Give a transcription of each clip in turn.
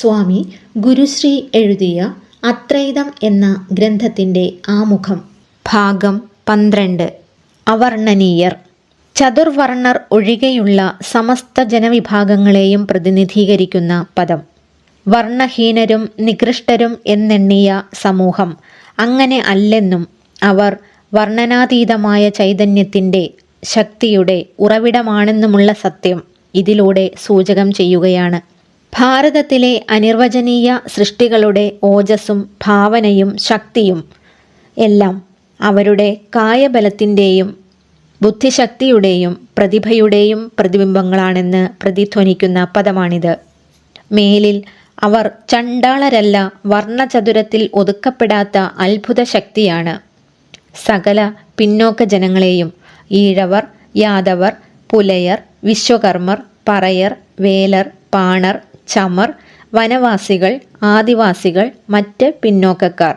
സ്വാമി ഗുരുശ്രീ എഴുതിയ അത്രൈതം എന്ന ഗ്രന്ഥത്തിന്റെ ആമുഖം. ഭാഗം പന്ത്രണ്ട്. അവർണനീയർ. ചതുർവർണർ ഒഴികെയുള്ള സമസ്ത ജനവിഭാഗങ്ങളെയും പ്രതിനിധീകരിക്കുന്ന പദം. വർണഹീനരും നികൃഷ്ടരും എന്നെണ്ണിയ സമൂഹം. അങ്ങനെ അല്ലെന്നും അവർ വർണനാതീതമായ ചൈതന്യത്തിന്റെ ശക്തിയുടെ ഉറവിടമാണെന്നുമുള്ള സത്യം ഇതിലൂടെ സൂചകം ചെയ്യുകയാണ്. ഭാരതത്തിലെ അനിർവചനീയ സൃഷ്ടികളുടെ ഓജസ്സും ഭാവനയും ശക്തിയും എല്ലാം അവരുടെ കായബലത്തിന്റെയും ബുദ്ധിശക്തിയുടെയും പ്രതിഭയുടെയും പ്രതിബിംബങ്ങളാണെന്ന് പ്രതിധ്വനിക്കുന്ന പദമാണിത്. മേലിൽ അവർ ചണ്ടാളരല്ല വർണചതുരത്തിൽ ഒതുക്കപ്പെടാത്ത അത്ഭുത ശക്തിയാണ് സകല പിന്നോക്ക ജനങ്ങളെയും ഈഴവർ യാദവർ പുലയർ വിശ്വകർമ്മർ പറയർ വേലർ പാണർ ചമർ വനവാസികൾ ആദിവാസികൾ മറ്റ് പിന്നോക്കക്കാർ.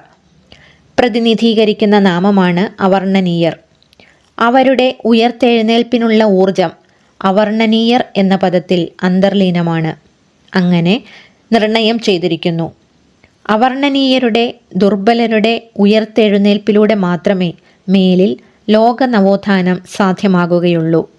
പ്രതിനിധീകരിക്കുന്ന നാമമാണ് അവർണനീയർ അവരുടെ ഉയർത്തെഴുന്നേൽപ്പിനുള്ള ഊർജം അവർണനീയർ എന്ന പദത്തിൽ അന്തർലീനമാണ്. അങ്ങനെ നിർണയം ചെയ്തിരിക്കുന്നു. അവർണനീയരുടെ ദുർബലരുടെ ഉയർത്തെഴുന്നേൽപ്പിലൂടെ മാത്രമേ മേലിൽ ലോക നവോത്ഥാനം സാധ്യമാകുകയുള്ളൂ.